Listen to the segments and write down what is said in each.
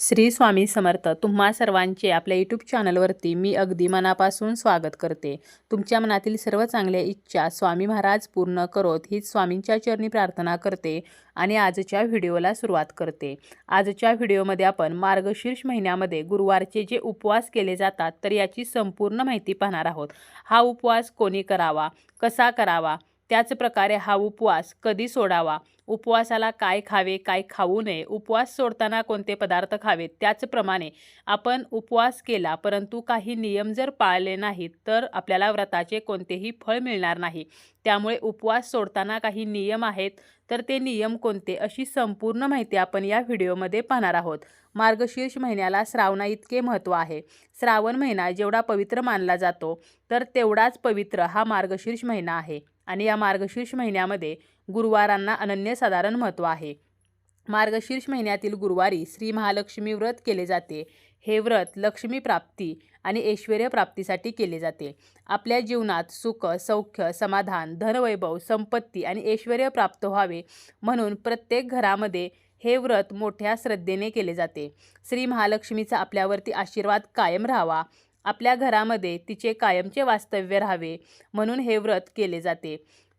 श्री स्वामी समर्थ. तुम्हा सर्वांचे आपल्या यूट्यूब चॅनलवरती मी अगदी मनापासून स्वागत करते. तुमच्या मनातील सर्व चांगल्या इच्छा स्वामी महाराज पूर्ण करोत हीच स्वामींच्या चरणी प्रार्थना करते आणि आजच्या व्हिडिओला सुरुवात करते. आजच्या व्हिडिओमध्ये आपण मार्गशीर्ष महिन्यामध्ये गुरुवारचे जे उपवास केले जातात तर याची संपूर्ण माहिती पाहणार आहोत. हा उपवास कोणी करावा कसा करावा त्याच प्रकारे हा उपवास कधी सोडावा? उपवासाला काय खावे काय खाऊ नये? उपवास सोडताना कोणते पदार्थ खावेत त्याचप्रमाणे आपण उपवास केला परंतु काही नियम जर पाळले नाहीत तर आपल्याला व्रताचे कोणतेही फळ मिळणार नाही. त्यामुळे उपवास सोडताना काही नियम आहेत तर ते नियम कोणते अशी संपूर्ण माहिती आपण या व्हिडिओमध्ये पाहणार आहोत. मार्गशीर्ष महिन्याला श्रावणा इतके महत्त्व आहे. श्रावण महिना जेवढा पवित्र मानला जातो तर तेवढाच पवित्र हा मार्गशीर्ष महिना आहे. आणि या मार्गशीर्ष महिन्यामध्ये गुरुवारांना अनन्यसाधारण महत्त्व आहे. मार्गशीर्ष महिन्यातील गुरुवारी श्री महालक्ष्मी व्रत केले जाते. हे व्रत लक्ष्मी प्राप्ती आणि ऐश्वर प्राप्तीसाठी केले जाते. आपल्या जीवनात सुख सौख्य समाधान धनवैभव संपत्ती आणि ऐश्वर प्राप्त व्हावे म्हणून प्रत्येक घरामध्ये हे व्रत मोठ्या श्रद्धेने केले जाते. श्री महालक्ष्मीचा आपल्यावरती आशीर्वाद कायम राहावा. आपल्या घरामध्ये तिचे कायमचे वास्तव्य राहावे म्हणून हे व्रत केले जाते.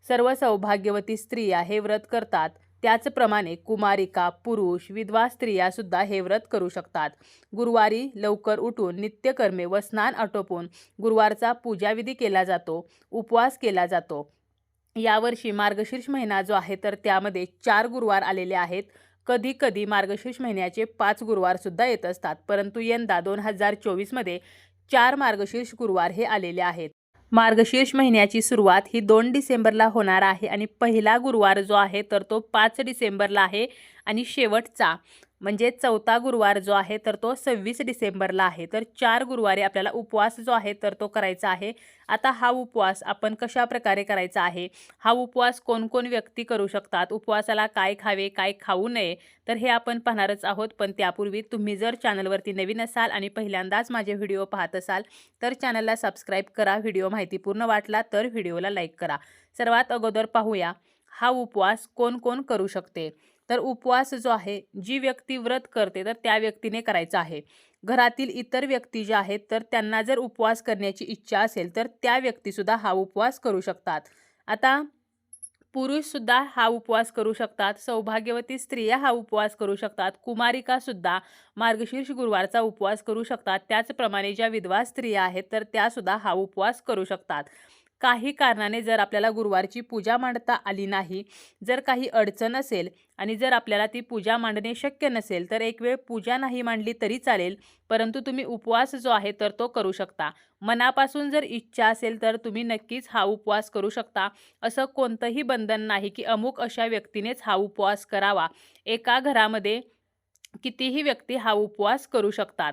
सर्व सौभाग्यवती स्त्रिया हे व्रत करतात. त्याचप्रमाणे कुमारिका पुरुष विधवा स्त्रियासुद्धा हे व्रत करू शकतात. गुरुवारी लवकर उठून नित्यकर्मे व स्नान आटोपून गुरुवारचा पूजाविधी केला जातो उपवास केला जातो. यावर्षी मार्गशीर्ष महिना जो आहे तर त्यामध्ये चार गुरुवार आलेले आहेत. कधी कधी मार्गशीर्ष महिन्याचे पाच गुरुवारसुद्धा येत असतात. परंतु यंदा दोन हजार चोवीसमध्ये चार मार्गशीर्ष गुरुवार हे आलेले आहेत. मार्गशीर्ष महिन्याची सुरुवात ही दोन डिसेंबरला होणार आहे आणि पहिला गुरुवार जो आहे तर तो पाच डिसेंबरला आहे आणि शेवटचा. म्हणजे चौथा गुरुवार जो आहे तर तो सव्वीस डिसेंबरला आहे. तर चार गुरुवारी आपल्याला उपवास जो आहे तर तो करायचा आहे. आता हा उपवास आपण कशा प्रकारे करायचा आहे? हा उपवास कोणकोण व्यक्ती करू शकतात? उपवासाला काय खावे काय खाऊ नये? तर हे आपण पाहणारच आहोत. पण त्यापूर्वी तुम्ही जर चॅनलवरती नवीन असाल आणि पहिल्यांदाच माझे व्हिडिओ पाहत असाल तर चॅनलला सबस्क्राईब करा. व्हिडिओ माहितीपूर्ण वाटला तर व्हिडिओला लाईक करा. सर्वात अगोदर पाहूया हा उपवास कोण कोण करू शकते? तर उपवास जो आहे जी व्यक्ती व्रत करते तर त्या व्यक्तीने करायचा आहे. घरातील इतर व्यक्ती ज्या आहेत तर त्यांना जर उपवास करण्याची इच्छा असेल तर त्या व्यक्तीसुद्धा हा उपवास करू शकतात. आता पुरुषसुद्धा हा उपवास करू शकतात सौभाग्यवती स्त्रिया हा उपवास करू शकतात कुमारिकासुद्धा मार्गशीर्ष गुरुवारचा उपवास करू शकतात. त्याचप्रमाणे ज्या विधवा स्त्रिया आहेत तर त्यासुद्धा हा उपवास करू शकतात. काही कारणाने जर आपल्याला गुरुवारची पूजा मांडता आली नाही जर काही अडचण असेल आणि जर आपल्याला ती पूजा मांडणे शक्य नसेल तर एक वेळ पूजा नाही मांडली तरी चालेल परंतु तुम्ही उपवास जो आहे तर तो करू शकता. मनापासून जर इच्छा असेल तर तुम्ही नक्कीच हा उपवास करू शकता. असं कोणतंही बंधन नाही की अमुक अशा व्यक्तीनेच हा उपवास करावा. एका घरामध्ये कितीही व्यक्ती हा उपवास करू शकतात.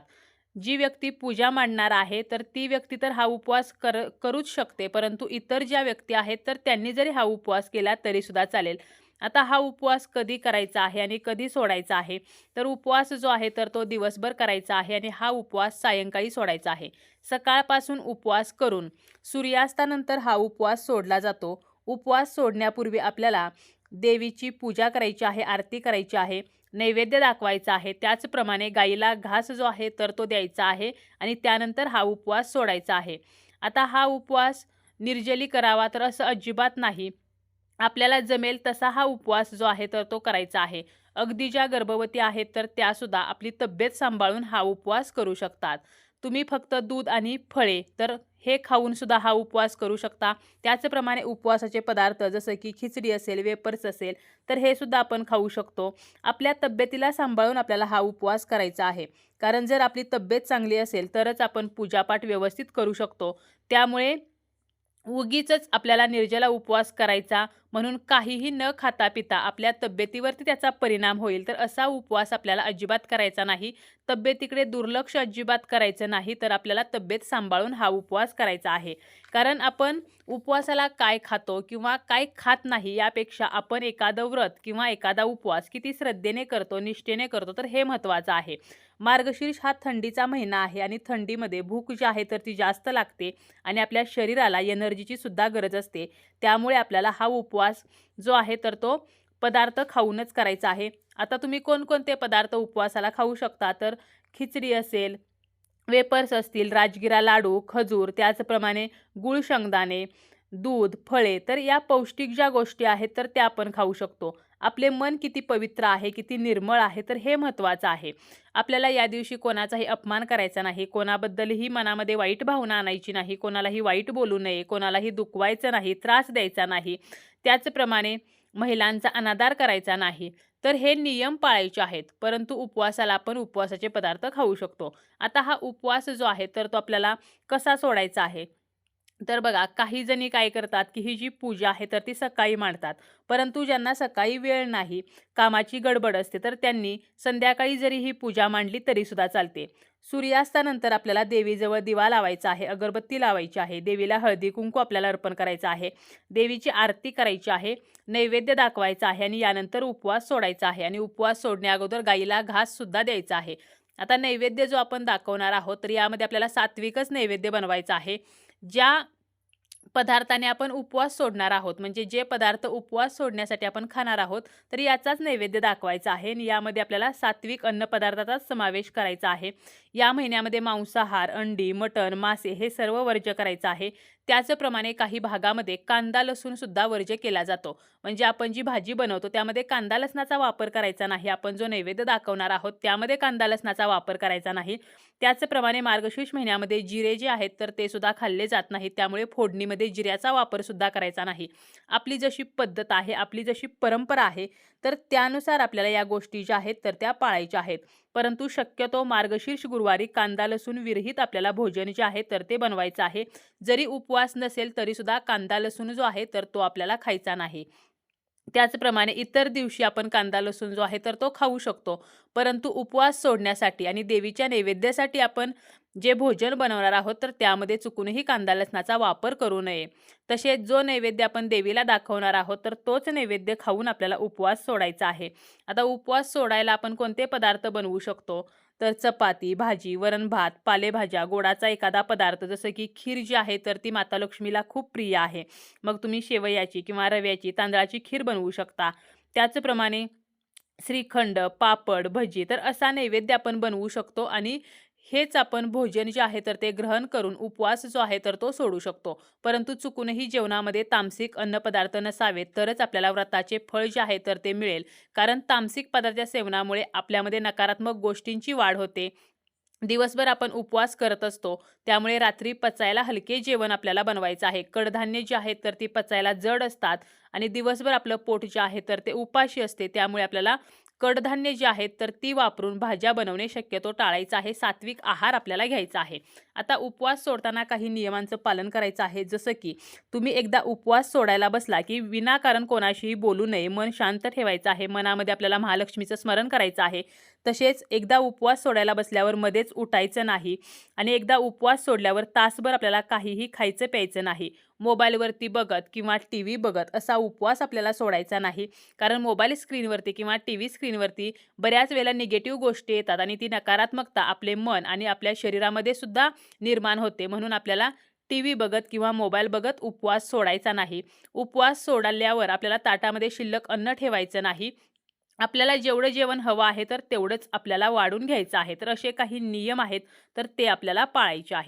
जी व्यक्ती पूजा मांडणार आहे तर ती व्यक्ती तर हा उपवास कर करूच शकते. परंतु इतर ज्या व्यक्ती आहेत तर त्यांनी जरी हा उपवास केला तरीसुद्धा चालेल. आता हा उपवास कधी करायचा आहे आणि कधी सोडायचा आहे? तर उपवास जो आहे तर तो दिवसभर करायचा आहे आणि हा उपवास सायंकाळी सोडायचा आहे. सकाळपासून उपवास करून सूर्यास्तानंतर हा उपवास सोडला जातो. उपवास सोडण्यापूर्वी आपल्याला देवीची पूजा करायची आहे आरती करायची आहे. नैवेद्य दाखवायचा आहे. त्याचप्रमाणे गाईला घास जो आहे तर तो द्यायचा आहे आणि त्यानंतर हा उपवास सोडायचा आहे. आता हा उपवास निर्जली करावा तर असं अजिबात नाही. आपल्याला जमेल तसा हा उपवास जो आहे तर तो करायचा आहे. अगदी ज्या गर्भवती आहेत तर त्यासुद्धा आपली तब्येत सांभाळून हा उपवास करू शकतात. तुम्ही फक्त दूध आणि फळे तर हे खाऊनसुद्धा हा उपवास करू शकता. त्याचप्रमाणे उपवासाचे पदार्थ जसं की खिचडी असेल वेपर्स असेल तर हे सुद्धा आपण खाऊ शकतो. आपल्या तब्येतीला सांभाळून आपल्याला हा उपवास करायचा आहे. कारण जर आपली तब्येत चांगली असेल तरच आपण पूजापाठ व्यवस्थित करू शकतो. त्यामुळे उगीच आपल्याला निर्जला उपवास करायचा म्हणून काहीही न खाता पिता आपल्या तब्येतीवरती त्याचा परिणाम होईल. तर असा उपवास आपल्याला अजिबात करायचा नाही. तब्येतीकडे दुर्लक्ष अजिबात करायचं नाही तर आपल्याला तब्येत सांभाळून हा उपवास करायचा आहे. कारण आपण उपवासाला काय खातो किंवा काय खात नाही यापेक्षा आपण एखादं व्रत किंवा एखादा उपवास किती श्रद्धेने करतो निष्ठेने करतो तर हे महत्त्वाचं आहे. मार्गशीर्ष हा थंडीचा महिना आहे आणि थंडीमध्ये भूक जी आहे तर ती जास्त लागते आणि आपल्या शरीराला एनर्जीची सुद्धा गरज असते. त्यामुळे आपल्याला हा उपवास उपवास जो आहे तर तो पदार्थ खाऊनच करायचा आहे. आता तुम्ही कोणकोणते पदार्थ उपवासाला खाऊ शकता? तर खिचडी असेल वेपर्स असतील राजगिरा लाडू खजूर त्याचप्रमाणे गुळ शेंगदाणे दूध फळे तर या पौष्टिक ज्या गोष्टी आहेत तर त्या आपण खाऊ शकतो. आपले मन किती पवित्र आहे किती निर्मळ आहे तर हे महत्त्वाचं आहे. आपल्याला या दिवशी कोणाचाही अपमान करायचा नाही कोणाबद्दलही मनामध्ये वाईट भावना आणायची नाही कोणालाही वाईट बोलू नये कोणालाही दुखवायचं नाही त्रास द्यायचा नाही त्याचप्रमाणे महिलांचा अनादार करायचा नाही तर हे नियम पाळायचे आहेत. परंतु उपवासाला आपण उपवासाचे पदार्थ खाऊ शकतो. आता हा उपवास जो आहे तर तो आपल्याला कसा सोडायचा आहे? तर बघा काही जणी काय करतात की ही जी पूजा आहे तर ती सकाळी मांडतात. परंतु ज्यांना सकाळी वेळ नाही कामाची गडबड असते तर त्यांनी संध्याकाळी जरी ही पूजा मांडली तरीसुद्धा चालते. सूर्यास्तानंतर आपल्याला देवीजवळ दिवा लावायचा आहे अगरबत्ती लावायची आहे देवीला हळदी कुंकू आपल्याला अर्पण करायचं आहे देवीची आरती करायची आहे नैवेद्य दाखवायचा आहे आणि यानंतर उपवास सोडायचा आहे आणि उपवास सोडण्याअगोदर गाईला घाससुद्धा द्यायचा आहे. आता नैवेद्य जो आपण दाखवणार आहोत तर यामध्ये आपल्याला सात्विकच नैवेद्य बनवायचा आहे. ज्या पदार्थाने आपण उपवास सोडणार आहोत. म्हणजे जे पदार्थ उपवास सोडण्यासाठी आपण खाणार आहोत तर याचाच नैवेद्य दाखवायचा आहे आणि यामध्ये आपल्याला सात्विक अन्न पदार्थाचाच समावेश करायचा आहे. या महिन्यामध्ये मांसाहार अंडी मटण मासे हे सर्व वर्ज्य करायचं आहे. त्याचप्रमाणे काही भागामध्ये कांदा लसूणसुद्धा वर्ज्य केला जातो. म्हणजे आपण जी भाजी बनवतो त्यामध्ये कांदा लसणाचा वापर करायचा नाही. आपण जो नैवेद्य दाखवणार आहोत त्यामध्ये कांदा लसणाचा वापर करायचा नाही. त्याचप्रमाणे मार्गशीर्ष महिन्यामध्ये जिरे जे आहेत तर ते सुद्धा खाल्ले जात नाहीत. त्यामुळे फोडणी फोडणीमध्ये जिऱ्याचा वापर सुद्धा करायचा नाही. आपली जशी पद्धत आहे आपली जशी परंपरा आहे तर त्यानुसार आपल्याला या गोष्टी ज्या आहेत तर त्या पाळायच्या आहेत. परंतु शक्यतो मार्गशीर्ष गुरुवारी कांदा लसूण विरहित आपल्याला भोजन जे आहे तर ते बनवायचं आहे. जरी उपवास नसेल तरीसुद्धा कांदा लसूण जो आहे तर तो आपल्याला खायचा नाही. त्याचप्रमाणे इतर दिवशी आपण कांदा लसूण जो आहे तर तो खाऊ शकतो. परंतु उपवास सोडण्यासाठी आणि देवीच्या नैवेद्यासाठी आपण जे भोजन बनवणार आहोत तर त्यामध्ये चुकूनही कांदा लसणाचा वापर करू नये. तसेच जो नैवेद्य आपण देवीला दाखवणार आहोत तर तोच नैवेद्य खाऊन आपल्याला उपवास सोडायचा आहे. आता उपवास सोडायला आपण कोणते पदार्थ बनवू शकतो? तर चपाती भाजी वरण भात पालेभाज्या गोडाचा एखादा पदार्थ जसं की खीर जी आहे तर ती माता लक्ष्मीला खूप प्रिय आहे. मग तुम्ही शेवयाची किंवा रव्याची तांदळाची खीर बनवू शकता. त्याचप्रमाणे श्रीखंड पापड भजी तर असा नैवेद्य आपण बनवू शकतो आणि हेच आपण भोजन जे आहे तर ते ग्रहण करून उपवास जो आहे तर तो सोडू शकतो. परंतु चुकूनही जेवणामध्ये तामसिक अन्नपदार्थ नसावेत तरच आपल्याला व्रताचे फळ जे आहे तर ते मिळेल. कारण तामसिक पदार्थाच्या सेवनामुळे आपल्यामध्ये नकारात्मक गोष्टींची वाढ होते. दिवसभर आपण उपवास करत असतो. त्यामुळे रात्री पचायला हलके जेवण आपल्याला बनवायचं आहे. कडधान्य जे आहेत तर ती पचायला जड असतात आणि दिवसभर आपलं पोट जे आहे तर ते उपाशी असते. त्यामुळे आपल्याला कडधान्य जी आहेत तर ती वापरून भाज्या बनवणे शक्यतो टाळायचं आहे. सात्विक आहार आपल्याला घ्यायचा आहे. आता उपवास सोडताना काही नियमांचं पालन करायचं आहे. जसं की तुम्ही एकदा उपवास सोडायला बसला की विनाकारण कोणाशीही बोलू नये. मन शांत ठेवायचं आहे. मनामध्ये आपल्याला महालक्ष्मीचं स्मरण करायचं आहे. तसेच एकदा उपवास सोडायला बसल्यावर मध्येच उठायचं नाही आणि एकदा उपवास सोडल्यावर तासभर आपल्याला काहीही खायचं प्यायचं नाही. मोबाईलवरती बघत किंवा टी व्ही बघत असा उपवास आपल्याला सोडायचा नाही. कारण मोबाईल स्क्रीनवरती किंवा टी व्ही स्क्रीनवरती बऱ्याच वेळेला निगेटिव्ह गोष्टी येतात आणि ती नकारात्मकता आपले मन आणि आपल्या शरीरामध्ये सुद्धा निर्माण होते. म्हणून आपल्याला टी व्ही बघत किंवा मोबाईल बघत उपवास सोडायचा नाही. उपवास सोडल्यावर आपल्याला ताटामध्ये शिल्लक अन्न ठेवायचं नाही. आपल्याला जेवढं जेवण हवं आहे तर तेवढंच आपल्याला वाढून घ्यायचं आहे. तर असे काही नियम आहेत तर ते आपल्याला पाळायचे आहेत.